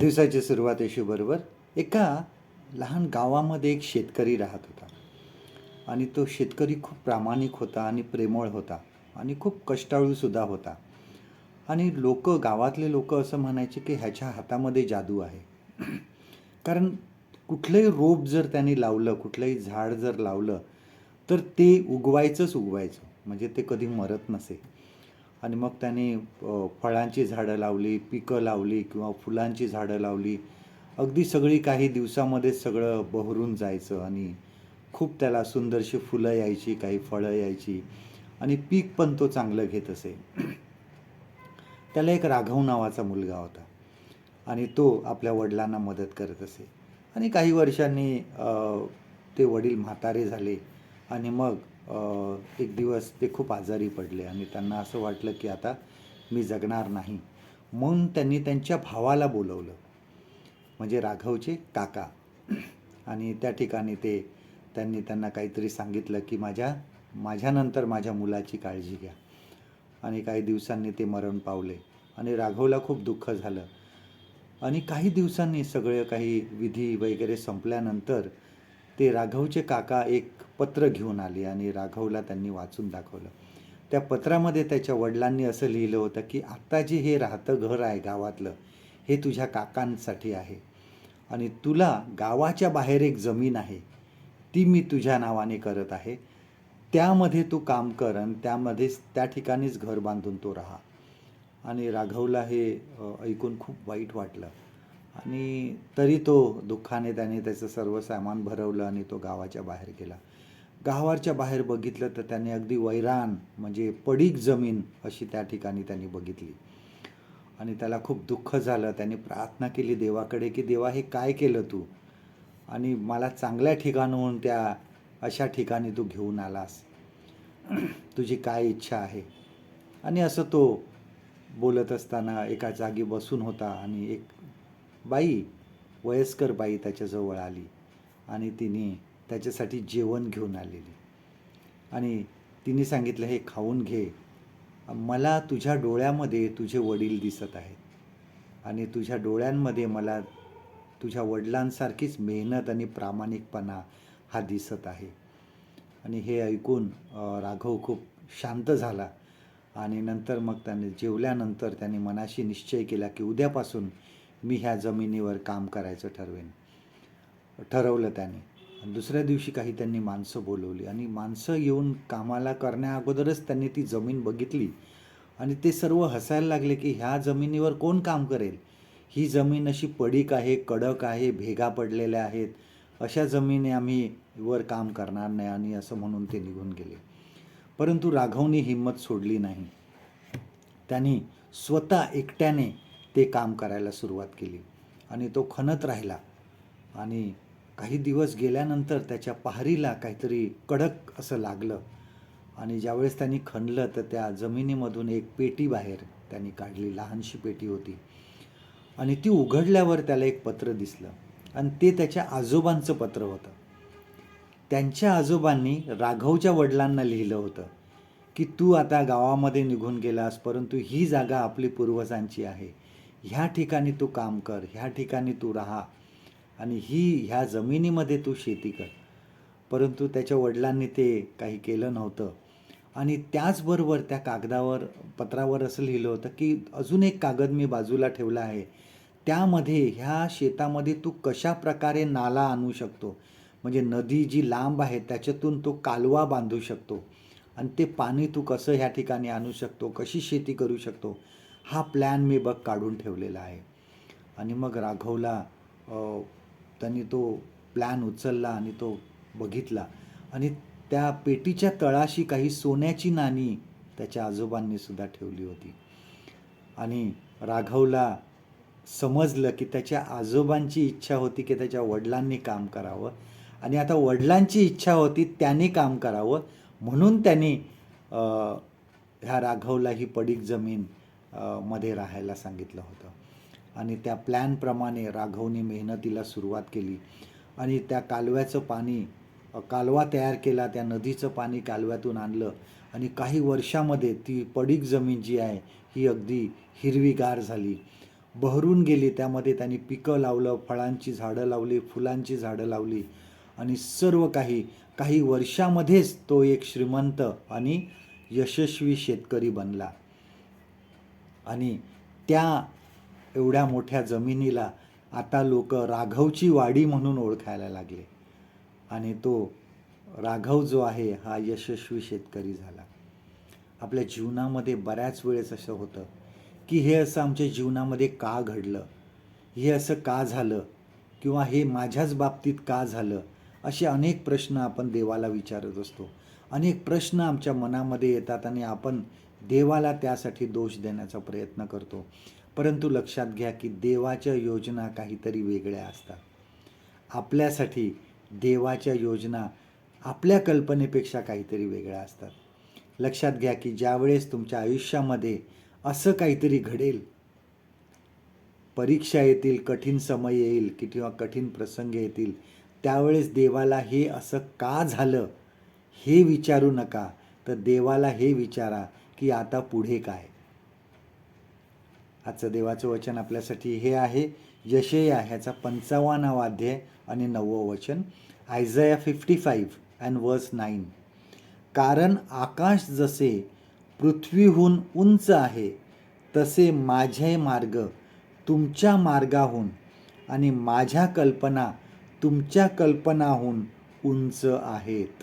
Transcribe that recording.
दिवसाची सुरुवात बरोबर एका लहान गावामध्ये एक शेतकरी राहत होता. आणि तो शेतकरी खूप प्रामाणिक होता आणि प्रेमळ होता आणि खूप कष्टाळूसुद्धा होता. आणि लोक गावातले लोक असं म्हणायचे की ह्याच्या हातामध्ये जादू आहे. कारण कुठलंही रोप जर त्यांनी लावलं कुठलंही झाड जर लावलं तर ते उगवायचंच उगवायचं. म्हणजे ते कधी मरत नसे. आणि मग त्याने फळांची झाडं लावली पिकं लावली किंवा फुलांची झाडं लावली. अगदी सगळी काही दिवसामध्ये सगळं बहरून जायचं आणि खूप त्याला सुंदरशी फुलं यायची काही फळं यायची आणि पीक पण तो चांगलं घेत असे. त्याला एक राघव नावाचा मुलगा होता आणि तो आपल्या वडिलांना मदत करत असे. आणि काही वर्षांनी ते वडील म्हातारे झाले आणि मग एक दिवस ते खूप आजारी पडले आणि त्यांना असं वाटलं की आता मी जगणार नाही. म्हणून त्यांनी त्यांच्या भावाला बोलवलं. म्हणजे राघवचे काका. आणि त्या ठिकाणी ते त्यांनी त्यांना काहीतरी सांगितलं की माझ्या माझ्यानंतर माझ्या मुलाची काळजी घ्या. आणि काही दिवसांनी ते मरण पावले. आणि राघवला खूप दुःख झालं. आणि काही दिवसांनी सगळं काही विधी वगैरे संपल्यानंतर ते राघवचे काका एक पत्र घेऊन आले आणि राघवला त्यांनी वाचून दाखवलं. त्या पत्रामध्ये त्याच्या वडिलांनी असं लिहिलं होतं की आत्ता जे हे राहतं घर आहे गावातलं हे तुझ्या काकांसाठी आहे. आणि तुला गावाच्या बाहेर एक जमीन आहे ती मी तुझ्या नावाने करत आहे. त्यामध्ये तू काम कर आणि त्यामध्येच त्या ठिकाणीच घर बांधून तो राहा. आणि राघवला हे ऐकून खूप वाईट वाटलं. आणि तरी तो दुःखाने त्याने त्याचं सर्व सामान भरवलं आणि तो गावाच्या बाहेर गेला. गावाच्या बाहेर बघितलं तर त्याने अगदी वैरान म्हणजे पडीक जमीन अशी त्या ठिकाणी त्यांनी बघितली. आणि त्याला खूप दुःख झालं. त्याने प्रार्थना केली देवाकडे की देवा हे काय केलं तू? आणि मला चांगल्या ठिकाणाहून त्या अशा ठिकाणी तू घेऊन आलास. तुझी काय इच्छा आहे? आणि असं तो बोलत असताना एका जागी बसून होता आणि एक बाई वयस्कर बाई त्याच्याजवळ आली आणि तिने त्याच्यासाठी जेवण घेऊन आलेली. आणि तिने सांगितलं हे खाऊन घे. मला तुझ्या डोळ्यामध्ये तुझे वडील दिसत आहेत आणि तुझ्या डोळ्यांमध्ये मला तुझ्या वडिलांसारखीच मेहनत आणि प्रामाणिकपणा हा दिसत आहे. आणि हे ऐकून राघव खूप शांत झाला आणि नंतर मग त्याने जेवल्यानंतर त्याने मनाशी निश्चय केला की उद्यापासून मी ह्या जमिनीवर काम करायचं ठरवेन. ठरवलं त्याने. दुसऱ्या दिवशी काही त्यांनी माणसं बोलवली. आणि माणसं येऊन कामाला करण्या अगोदरच त्यांनी ती जमीन बघितली. आणि ते सर्व हसायला लागले की ह्या जमिनीवर कोण काम करेल? ही जमीन अशी पडीक आहे कडक आहे भेगा पडलेल्या आहेत. अशा जमिनी आम्ही वर काम करणार नाही आणि असं म्हणून ते निघून गेले. परंतु राघवनी हिंमत सोडली नाही. त्यांनी स्वतः एकट्याने ते काम करायला सुरुवात केली. आणि तो खणत राहिला. आणि काही दिवस गेल्यानंतर त्याच्या पहारीला काहीतरी कडक असं लागलं. आणि ज्यावेळेस त्यांनी खणलं तर त्या जमिनीमधून एक पेटी बाहेर त्यांनी काढली लहानशी पेटी होती. आणि ती उघडल्यावर त्याला एक पत्र दिसलं. आणि ते त्याच्या आजोबांचं पत्र होतं. त्यांच्या आजोबांनी राघवच्या वडिलांना लिहिलं होतं की तू आता गावामध्ये निघून गेलास परंतु ही जागा आपली पूर्वजांची आहे. ह्या ठिकाणी तू काम कर ह्या ठिकाणी तू राहा आणि ही ह्या जमिनीमध्ये तू शेती कर. परंतु त्याच्या वडिलांनी ते काही केलं नव्हतं. आणि त्याचबरोबर त्या कागदावर पत्रावर असं लिहिलं होतं की अजून एक कागद मी बाजूला ठेवला आहे. त्यामध्ये ह्या शेतामध्ये तू कशा प्रकारे नाला आणू शकतो? म्हणजे नदी जी लांब आहे त्याच्यातून तो कालवा बांधू शकतो. आणि ते पाणी तू कसं ह्या ठिकाणी आणू शकतो? कशी शेती करू शकतो? हा प्लॅन मी बघ काढून ठेवलेला आहे. आणि मग राघवला त्यांनी तो प्लॅन उचलला आणि तो बघितला. आणि त्या पेटीच्या तळाशी काही सोन्याची नाणी त्याच्या आजोबांनी सुद्धा ठेवली होती. आणि राघवला समजलं की त्याच्या आजोबांची इच्छा होती की त्याच्या वडिलांनी काम करावं. आणि आता वडिलांची इच्छा होती त्याने काम करावं. म्हणून त्यांनी ह्या राघवला ही पडीक जमीन मध्ये राहायला सांगितलं होतं. आणि त्या प्लॅनप्रमाणे राघवने मेहनतीला सुरुवात केली. आणि त्या कालव्याचं पाणी कालवा तयार केला त्या नदीचं पाणी कालव्यातून आणलं. आणि काही वर्षामध्ये ती पडीक जमीन जी आहे ही अगदी हिरवीगार झाली. बहरून गेली त्यामध्ये त्यांनी पिकं लावलं फळांची झाडं लावली फुलांची झाडं लावली. आणि सर्व काही काही वर्षामध्येच तो एक श्रीमंत आणि यशस्वी शेतकरी बनला. आणि त्या एवढ्या मोठ्या जमिनीला आता लोक राघवची वाडी म्हणून ओळखायला लागले. आणि तो राघव जो आहे हा यशस्वी शेतकरी झाला. आपल्या जीवनामध्ये बऱ्याच वेळेस असं होतं की हे असं आमच्या जीवनामध्ये का घडलं? हे असं का झालं? किंवा हे माझ्याच बाबतीत का झालं? असे अनेक प्रश्न आपण देवाला विचारत असतो. अनेक प्रश्न आमच्या मनामध्ये येतात आणि आपण देवाला त्यासाठी दोष देण्याचा प्रयत्न करतो. परंतु लक्षात घ्या की देवाच्या योजना काहीतरी वेगळ्या असतात. आपल्यासाठी देवाच्या योजना आपल्या कल्पनेपेक्षा काहीतरी वेगळ्या असतात. लक्षात घ्या की ज्यावेळेस तुमच्या आयुष्यामध्ये असं काहीतरी घडेल परीक्षा येतील कठीण समय येईल की किंवा कठीण प्रसंग येतील त्यावेळेस देवाला हे असं का झालं हे विचारू नका तर देवाला हे विचारा की आता पुढे काय. आजचं देवाचं वचन आपल्यासाठी हे आहे. यशया ह्याचा पंचावन्नावा अध्याय आणि नववं वचन. Isaiah fifty five and verse nine कारण आकाश जसे पृथ्वीहून उंच आहे तसे माझे मार्ग तुमच्या मार्गाहून आणि माझ्या कल्पना तुमच्या कल्पनाहून उंच आहेत.